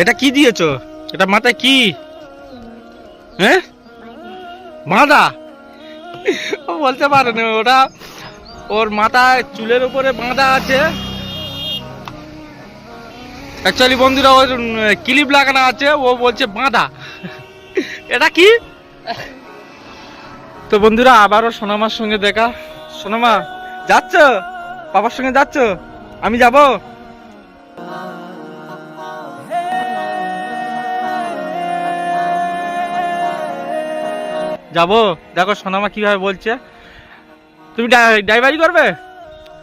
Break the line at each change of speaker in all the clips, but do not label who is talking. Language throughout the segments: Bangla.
এটা কি দিয়েছ? এটা মাথায় কি? হ্যাঁ? ও বলতে পারে না, ওটা ওর মাথায় চুলের উপরে বাঁধা আছে। অ্যাকচুয়ালি বন্ধুরা, ওর ক্লিপ লাগানো আছে, ও বলছে বাঁধা। এটা কি? তো বন্ধুরা, আবারও সোনামার সঙ্গে দেখা। সোনামা, যাচ্ছ? বাবার সঙ্গে যাচ্ছ? আমি যাব? যাব। দেখো সোনামা কীভাবে বলছে। তুমি ড্রাইভারি করবে?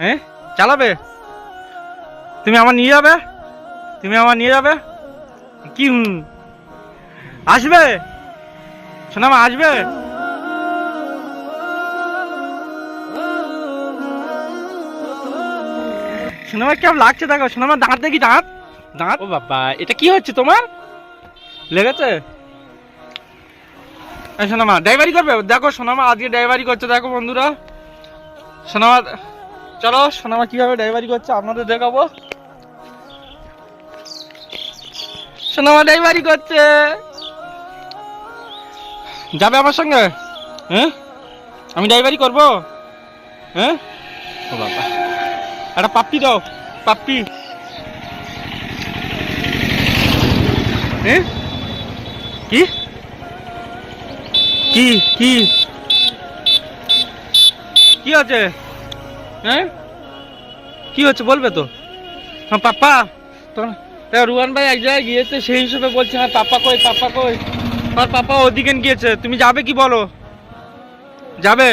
হ্যাঁ? চালাবে? তুমি আমার নিয়ে যাবে? তুমি আমার নিয়ে যাবে? কি আসবে? সোনামা আসবে? সোনামা কেমন লাগছে দেখো? সোনামা দাঁত দেখি দাঁত। দাঁত? ও বাবা এটা কি হচ্ছে তোমার? লেগেছে? সোনামা ড্রাইভারি করবে? দেখো সোনামা, আজকে ড্রাইভারি করছে, দেখো বন্ধুরা। সোনামা, চলো, সোনামা কীভাবে ড্রাইভারি করছে আপনাদের দেখাবো। সোনামা ড্রাইভারি করছে। যাবে আমার সঙ্গে? হ্যাঁ? আমি ড্রাইভারি করব? হ্যাঁ? একটা পাপ্পি দাও, পাপ্পি। হ্যাঁ? কি? কি কি? কি আছে হ্যাঁ? কি হচ্ছে বলবে তো? হ্যাঁ পাপ্পা দেখো, রুয়ান ভাই এক জায়গায় গিয়েছে সেই হিসেবে বলছে হ্যাঁ পাপ্পা কই পাপ্পা কই? আর পাপ্পা ওদিকে গিয়েছে তুমি যাবে কি বলো? যাবে?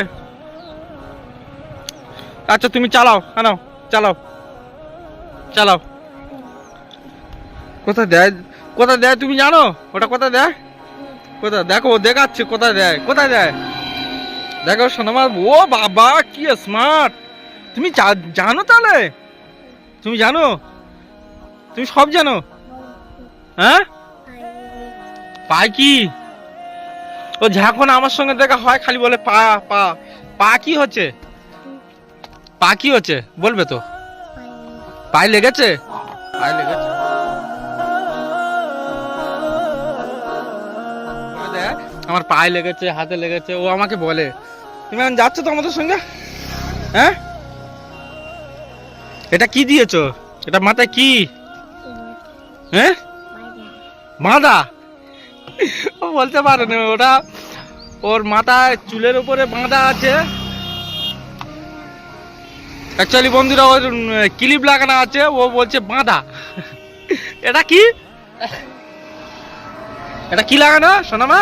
আচ্ছা তুমি চালাও হ্যাঁ চালাও চালাও। কোথায় দেয় কোথায় দেয় তুমি জানো? ওটা কোথায় দেয়? কোথায়? দেখো, দেখাচ্ছে, কোথায় দেয় কোথায় দেয় দেখো, সোনামা, ও বাবা, কি স্মার্ট তুমি জানো তাহলে? তুমি জানো? তুমি সব জানো? হ্যাঁ? পায় কি ও যখন আমার সঙ্গে দেখা হয়, খালি বলে পা পা। পা কি হচ্ছে? পা কি হচ্ছে? বলবে তো? পায়ে লেগেছে? পায়ে লেগেছে? দেয়, আমার পায়ে লেগেছে হাতে লেগেছে ও আমাকে বলে। তুমি যাচ্ছ তো আমাদের সঙ্গে? হ্যাঁ? এটা কি দিয়েছ? এটা মাথায় কি? হ্যাঁ? বাঁধা বলতে পারে না ওটা ওর মাথায় চুলের উপরে বাঁধা আছে। অ্যাকচুয়ালি বন্ধুরা ওর ক্লিপ লাগানো আছে ও বলছে বাঁধা। এটা কি? এটা কি লাগানো, সোনামা?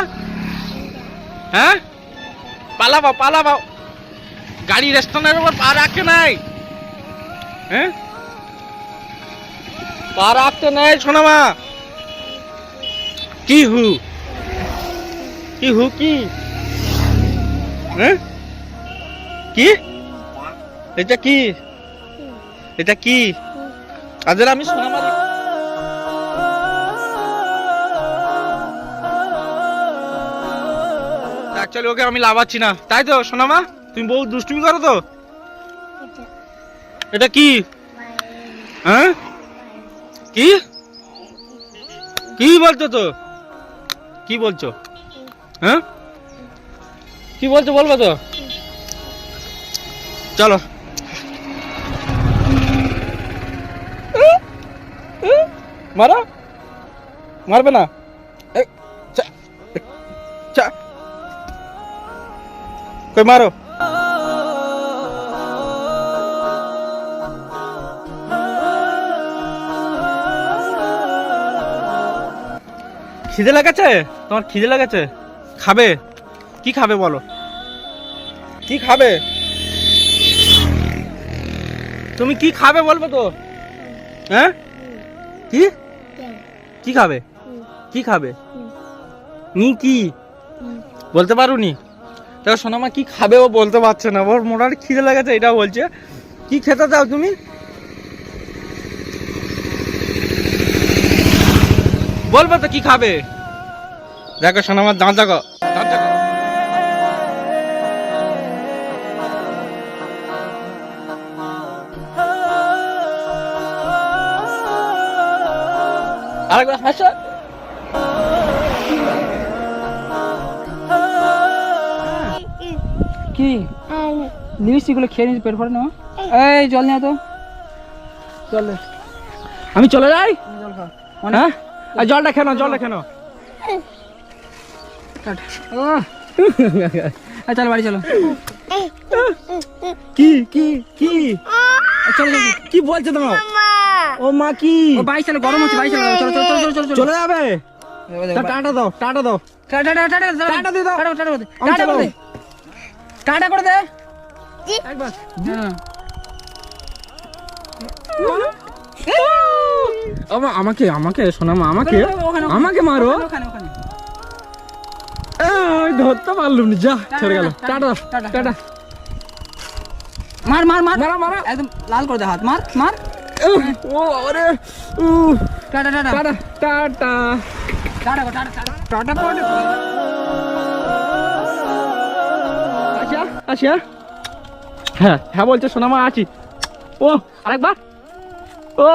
হ্যাঁ? পালাবাও পালাবাও গাড়ি রেস্টুরেন্টের উপর পা রাখতে নাই। হ্যাঁ? পা রাখতে নাই, সোনামা। কি হু? কি হু, কি? হ্যাঁ? কি? এটা কি? এটা কি? আজ আমি সোনামা অ্যাকচুয়ালি ওকে আমি লাভাচ্ছি না। তাই তো, সোনামা? তুমি বহু দুষ্টুমি করো তো? এটা কি? হ্যাঁ? কি? কি বলছো তো? কি বলছো? হ্যাঁ? কি বলছো বলব তো? চলো। মারো? মারবে না? চা। কই মারো। খিদে লেগেছে? তোমার খিদে লেগেছে? খাবে? কি খাবে বলো। কি খাবে? তুমি কি খাবে বলবে তো? হ্যাঁ? কি? কি খাবে? কি খাবে? নি কি? বলতে পারুনি দেখো সোনামা কি খাবে ও বলতে পারছে না। ওর মোটামুটি খিদে লেগেছে, এটা বলছে। কি খেতে চাও তুমি? বলবে তো কি খাবে? দেখো সোনামার দাঁত দেখো। দাঁত দেখো। আরেকবার হাসো।
কি? লিপস্টিকগুলো খেয়ে নিয়েছি পেট ভরে না এই জল নিয়ে তো। জল
আমি চলে যাই?
জল খা।
হ্যাঁ? আর জলটা খেনো জলটা খেনো
কাট। ও আয় চল বাড়ি চলো।
কি কি কি?
চলো
কি বলছো তোমার? ও মা কি?
ও চলো গরম হচ্ছে বাড়ি চলো চলো চলো চলো চলো চলো।
চলে যাবে? টাটা দাও টাটা দাও।
টাটা টাটা টাটা
টাটা দাও।
টাটা টাটা করে দে
আমি
টাটা করে
চলো।
দে টাটা করে দে। একবার। হ্যাঁ।
আমা- আমাকে আমাকে শোনামা আমাকে? আমাকে মারো? ধরতে পারলুম না, যা ছেড়ে গেল।
টাটা,
টাটা
মার মার মার।
মারা মারা।
একদম লাল করে দে হাত। মার মার।
ও আরে
tata tata.
Tata tata.
Tata কর, টাটা টাটা।
আচ্ছা হ্যাঁ হ্যাঁ বলছে সোনামা আছি। ও আরেকবার। ও!